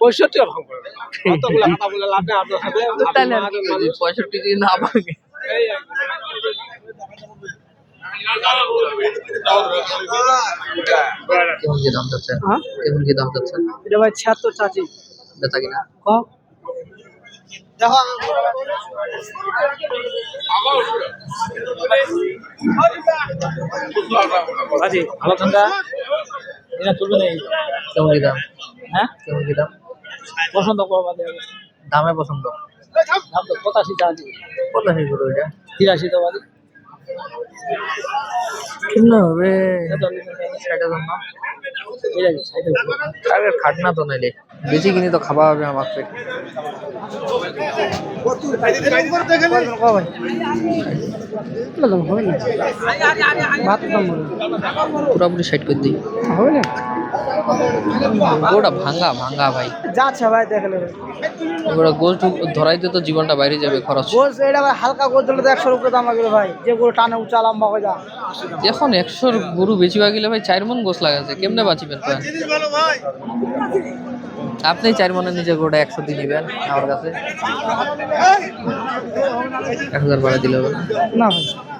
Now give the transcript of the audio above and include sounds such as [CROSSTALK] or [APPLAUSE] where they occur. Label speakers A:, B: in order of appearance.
A: পঁয়ষট্টি রকম? [LAUGHS]
B: পঁয়ষট্টি যদি না ভাঙে। কেমন কি দাম
A: হ্যাঁ?
B: কেমন কি দাম
A: এটা ভাই ছিয়াত্তর চাচি।
B: বেচা কিনা?
A: কম? দেখো আজি ভালো ঠান্ডা এটা তুলবে নেই
B: কেমন কি দাম?
A: হ্যাঁ?
B: কেমন কি দাম?
A: পছন্দ করবা
B: দামে পছন্দ।
A: দাম তো পঁচাশি টাকা
B: কত হয়ে গেল এটা
A: তিরাশি তো বাদি
B: হবে ষাট হাজার না খাটনা তো নাইলে। বেশি কিনি তো খাওয়া হবে আমার পেট পুরোপুরি সাইড করে দিই। ওটা ভাঙ্গা ভাঙ্গা ভাই।
A: যাচ্ছে ভাই দেখে নেবে।
B: ওটা গোল ধরাইতে তো জীবনটা বাইরে যাবে খরচ।
A: গোল এটা ভাই হালকা গোল দিলে তো একশোর উপরে দাম লাগবে ভাই। যে গরু টানে উঁচা লম্বা হয়ে যা।
B: এখন একশোর গরু বেশি গেলে ভাই চার মন গোস লাগাচ্ছে। কেমনে বাঁচিবেন আপনি চার মনের নিচে গোটা একশো দিয়ে নিবেন আমার কাছে। এক হাজার বাড়া দিলে হবে। না
A: না ভাই।